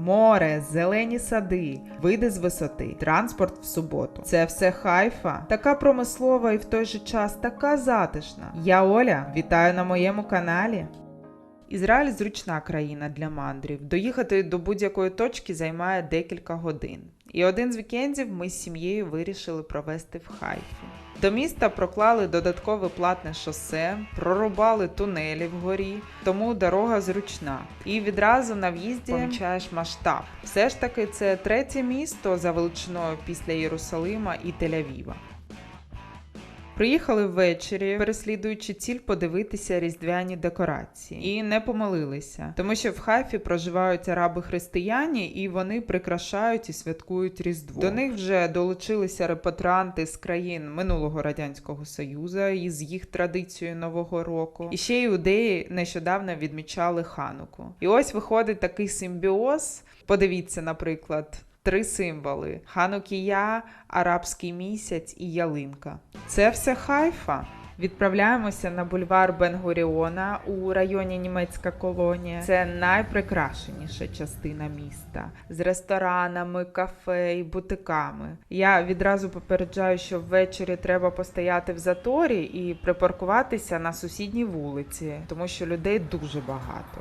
море, зелені сади, види з висоти, транспорт в суботу. Це все хайфа, така промислова і в той же час така затишна. Я Оля, вітаю на моєму каналі. Ізраїль зручна країна для мандрів. Доїхати до будь-якої точки займає декілька годин. І один з вікендів ми з сім'єю вирішили провести в Хайфі. До міста проклали додаткове платне шосе, прорубали тунелі вгорі, тому дорога зручна. І відразу на в'їзді помічаєш масштаб. Все ж таки, це третє місто за величиною після Єрусалима і Тель-Авіва. Приїхали ввечері, переслідуючи ціль подивитися різдвяні декорації, і не помилилися, тому що в Хайфі проживають араби-християні, і вони прикрашають і святкують Різдво. До них вже долучилися репатранти з країн минулого радянського союзу із їх традицією нового року. І ще іудеї нещодавно відмічали хануку. І ось виходить такий симбіоз. Подивіться, наприклад. Три символи: Ханукія, арабський місяць і ялинка. Це все хайфа. Відправляємося на бульвар Бенгуріона у районі Німецька колонія. Це найприкрашеніша частина міста з ресторанами, кафе і бутиками. Я відразу попереджаю, що ввечері треба постояти в заторі і припаркуватися на сусідній вулиці, тому що людей дуже багато.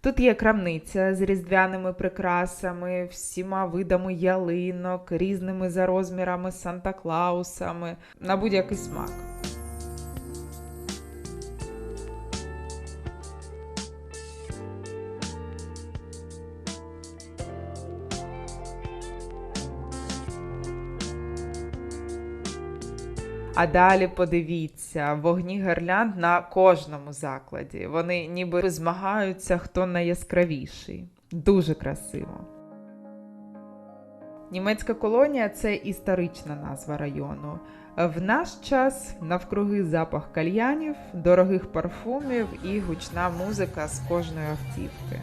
Тут є крамниця з різдвяними прикрасами, всіма видами ялинок, різними за розмірами Санта-Клаусами на будь-який смак. А далі подивіться, вогні гірлянд на кожному закладі. Вони ніби змагаються, хто найяскравіший. Дуже красиво. Німецька колонія це історична назва району. В наш час навкруги запах кальянів, дорогих парфумів і гучна музика з кожної автівки.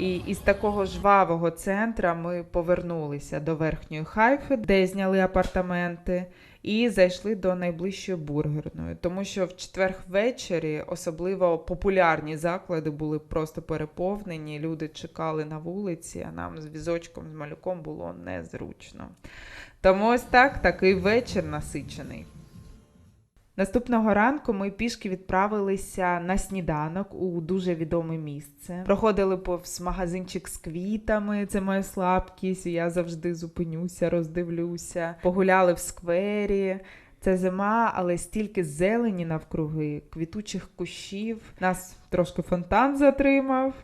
І із такого жвавого центра ми повернулися до верхньої хайфи, де зняли апартаменти, і зайшли до найближчої бургерної, тому що в четвер ввечері особливо популярні заклади були просто переповнені. Люди чекали на вулиці, а нам з візочком з малюком було незручно. Тому ось так такий вечір насичений. Наступного ранку ми пішки відправилися на сніданок у дуже відоме місце. Проходили повз магазинчик з квітами. Це моя слабкість. Я завжди зупинюся, роздивлюся. Погуляли в сквері. Це зима, але стільки зелені навкруги, квітучих кущів. Нас трошки фонтан затримав.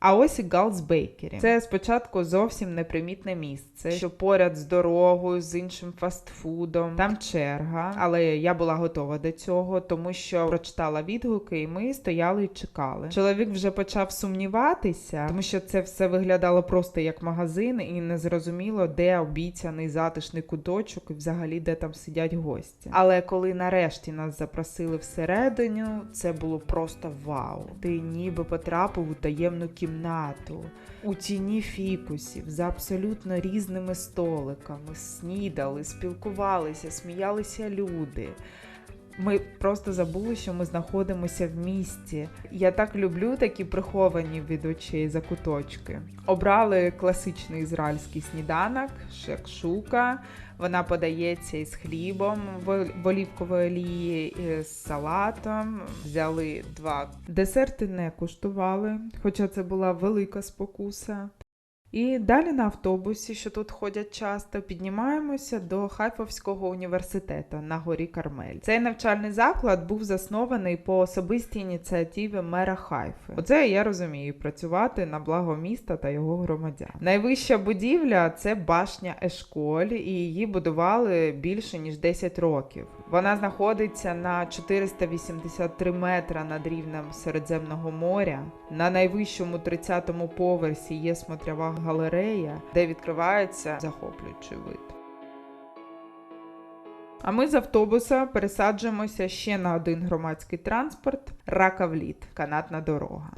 А ось і Галс Бейкері. Це спочатку зовсім непримітне місце, що поряд з дорогою, з іншим фастфудом. Там черга, але я була готова до цього, тому що прочитала відгуки, і ми стояли і чекали. Чоловік вже почав сумніватися, тому що це все виглядало просто як магазин, і не зрозуміло, де обіцяний затишний куточок, і взагалі де там сидять гості. Але коли нарешті нас запросили всередину, це було просто вау. Ти ніби потрапив у таємну кімнату кімнату у тіні фікусів за абсолютно різними столиками, снідали, спілкувалися, сміялися люди. Ми просто забули, що ми знаходимося в місті. Я так люблю такі приховані від очей закуточки. Обрали класичний ізраїльський сніданок, шекшука. Вона подається із хлібом в олівкової олії, з салатом. Взяли два десерти, не куштували, хоча це була велика спокуса. І далі на автобусі, що тут ходять часто, піднімаємося до Хайфовського університету на горі Кармель. Цей навчальний заклад був заснований по особистій ініціативі мера Хайфи. Оце я розумію працювати на благо міста та його громадян. Найвища будівля це башня Ешколь, і її будували більше ніж 10 років. Вона знаходиться на 483 метра над рівнем Середземного моря. На найвищому 30-му поверсі є смотрява галерея, де відкривається захоплюючий вид. А ми з автобуса пересаджуємося ще на один громадський транспорт Ракавліт, канатна дорога.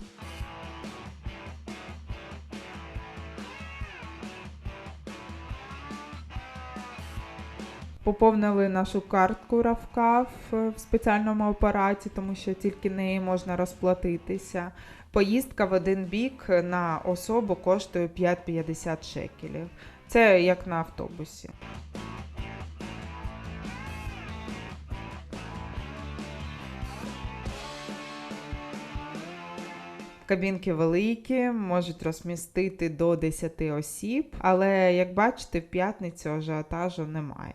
Поповнили нашу картку Равкав в спеціальному апараті, тому що тільки неї можна розплатитися. Поїздка в один бік на особу коштує 5,50 шекелів. Це як на автобусі. Кабінки великі, можуть розмістити до 10 осіб, але як бачите, в п'ятницю ажіотажу немає.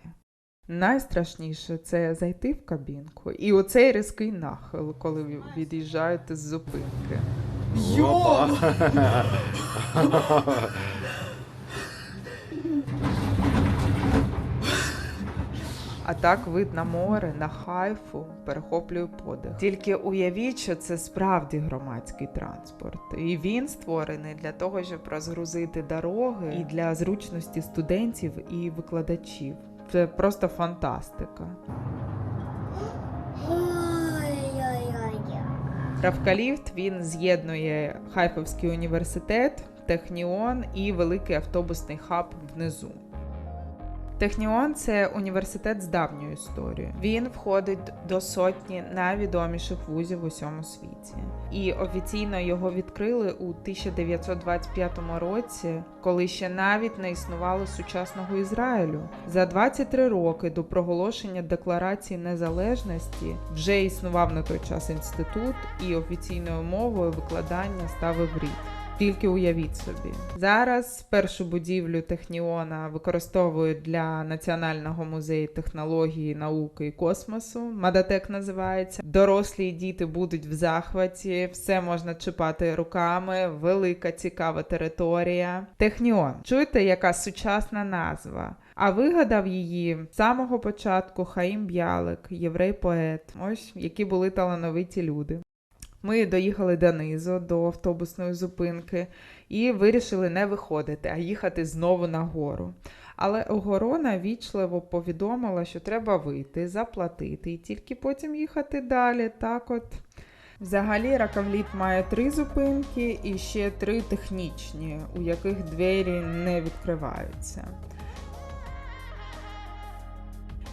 Найстрашніше це зайти в кабінку і оцей різкий нахил, коли від'їжджаєте з зупинки. Опа. А так вид на море, на хайфу перехоплює подих. Тільки уявіть, що це справді громадський транспорт, і він створений для того, щоб розгрузити дороги і для зручності студентів і викладачів. Це просто фантастика. Равкаліфт він з'єднує Хайфовський університет, Техніон і великий автобусний хаб внизу. Техніон це університет з давньою історією. Він входить до сотні найвідоміших вузів у всьому світі. І офіційно його відкрили у 1925 році, коли ще навіть не існувало сучасного Ізраїлю. За 23 роки до проголошення Декларації незалежності вже існував на той час інститут, і офіційною мовою викладання став іврит. Тільки уявіть собі. Зараз першу будівлю Техніона використовують для Національного музею технології, науки і космосу. Мадатек називається. Дорослі і діти будуть в захваті, все можна чіпати руками, велика цікава територія. Техніон. Чуєте, яка сучасна назва? А вигадав її з самого початку Хаїм Б'ялик, єврей-поет. Ось які були талановиті люди. Ми доїхали донизу до автобусної зупинки і вирішили не виходити, а їхати знову нагору. Але охорона вічливо повідомила, що треба вийти, заплатити і тільки потім їхати далі. Так от. Взагалі ракавліт має три зупинки і ще три технічні, у яких двері не відкриваються.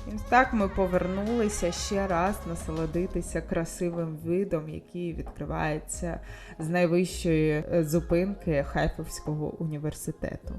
І так ми повернулися ще раз насолодитися красивим видом, який відкривається з найвищої е, зупинки Хайфовського університету.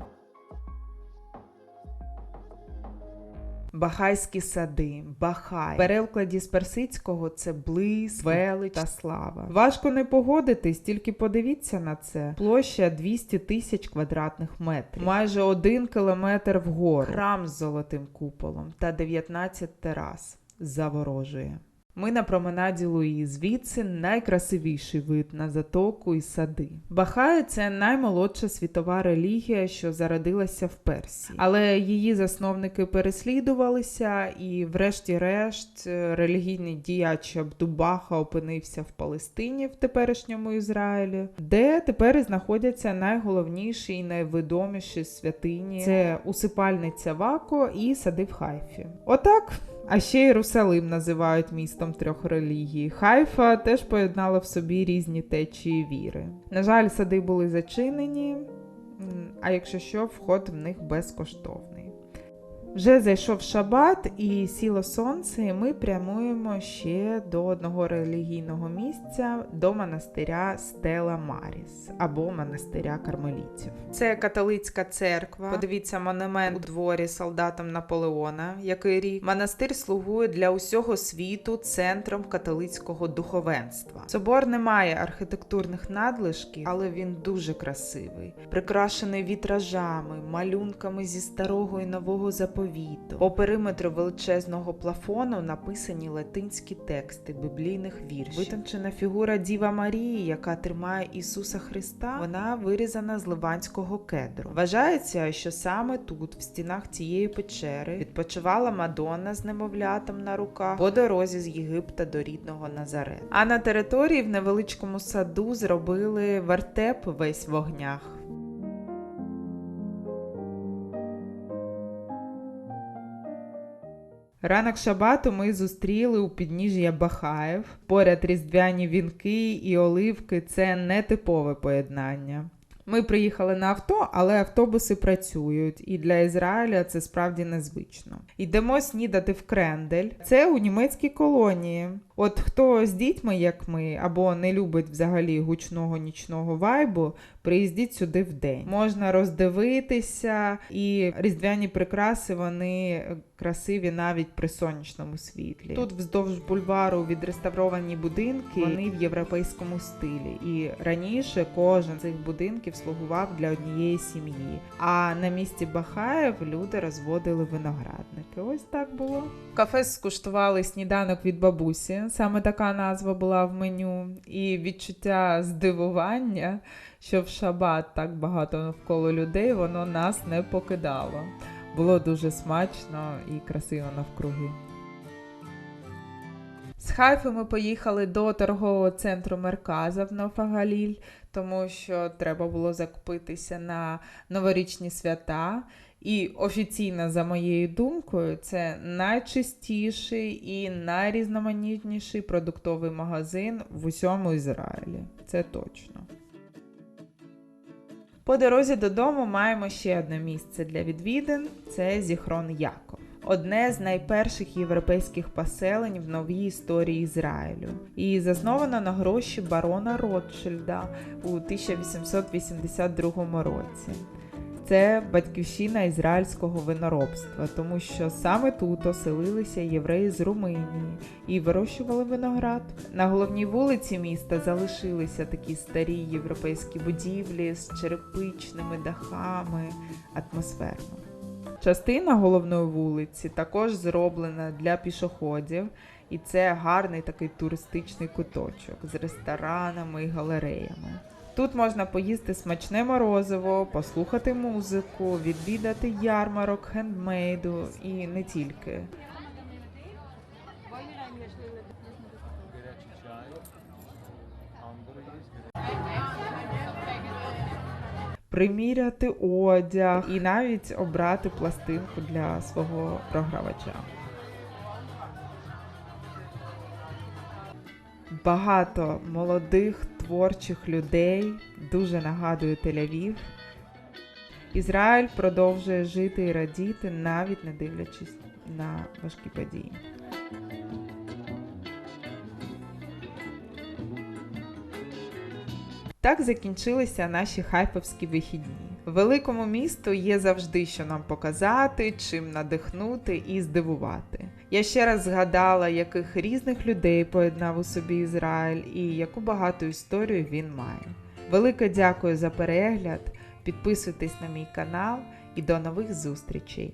Бахайські сади, Бахай. В перекладі з персидського це блиск, велич та слава. Важко не погодитись, тільки подивіться на це. Площа 200 тисяч квадратних метрів, майже один кілометр вгору, храм з золотим куполом та 19 терас. Заворожує. Ми на променаді Луї, звідси найкрасивіший вид на затоку і сади. Бахаї це наймолодша світова релігія, що зародилася в Персії, але її засновники переслідувалися, і, врешті-решт, релігійний діяч Абдубаха опинився в Палестині в теперішньому Ізраїлі, де тепер знаходяться найголовніші і найвідоміші святині: це усипальниця Вако і сади в Хайфі. Отак. А ще Єрусалим називають містом трьох релігій. Хайфа теж поєднала в собі різні течії віри. На жаль, сади були зачинені, а якщо що, вход в них безкоштовний. Вже зайшов шабат і сіло сонце, і ми прямуємо ще до одного релігійного місця до монастиря Стела Маріс або монастиря кармелітів. Це католицька церква. Подивіться монумент у дворі солдатам Наполеона, який рік монастир слугує для усього світу центром католицького духовенства. Собор не має архітектурних надлишків, але він дуже красивий, прикрашений вітражами, малюнками зі старого і нового заповіту. По периметру величезного плафону написані латинські тексти біблійних віршів. Витончена фігура Діва Марії, яка тримає Ісуса Христа, вона вирізана з ливанського кедру. Вважається, що саме тут, в стінах цієї печери, відпочивала Мадонна з немовлятом на руках по дорозі з Єгипта до рідного Назарет. А на території в невеличкому саду зробили вертеп весь в вогнях. Ранок шабату ми зустріли у підніжжя Бахаєв. Поряд різдвяні вінки і оливки це не типове поєднання. Ми приїхали на авто, але автобуси працюють, і для Ізраїля це справді незвично. Йдемо снідати в Крендель. Це у німецькій колонії. От хто з дітьми, як ми, або не любить взагалі гучного нічного вайбу, приїздіть сюди в день. Можна роздивитися, і різдвяні прикраси вони красиві навіть при сонячному світлі. Тут вздовж бульвару відреставровані будинки, вони в європейському стилі. І раніше кожен з цих будинків слугував для однієї сім'ї. А на місці Бахаєв люди розводили виноградники. Ось так було. Кафе скуштували сніданок від бабусі. Саме така назва була в меню, і відчуття здивування, що в шабат так багато навколо людей, воно нас не покидало. Було дуже смачно і красиво навкруги. З Хайфи ми поїхали до торгового центру Мерказа в Нофагаліль, тому що треба було закупитися на новорічні свята. І офіційно, за моєю думкою, це найчистіший і найрізноманітніший продуктовий магазин в усьому Ізраїлі. Це точно. По дорозі додому маємо ще одне місце для відвідин це Зіхрон Яков. Одне з найперших європейських поселень в новій історії Ізраїлю, і засновано на гроші барона Ротшильда у 1882 році. Це батьківщина ізраїльського виноробства, тому що саме тут оселилися євреї з Румунії і вирощували виноград. На головній вулиці міста залишилися такі старі європейські будівлі з черепичними дахами, атмосферно. Частина головної вулиці також зроблена для пішоходів, і це гарний такий туристичний куточок з ресторанами і галереями. Тут можна поїсти смачне морозиво, послухати музику, відвідати ярмарок хендмейду і не тільки. Приміряти одяг і навіть обрати пластинку для свого програвача. Багато молодих творчих людей дуже нагадує Тель-Авів. Ізраїль продовжує жити і радіти, навіть не дивлячись на важкі події. Так закінчилися наші хайфовські вихідні. Великому місту є завжди що нам показати, чим надихнути і здивувати. Я ще раз згадала, яких різних людей поєднав у собі Ізраїль і яку багату історію він має. Велике дякую за перегляд. Підписуйтесь на мій канал і до нових зустрічей!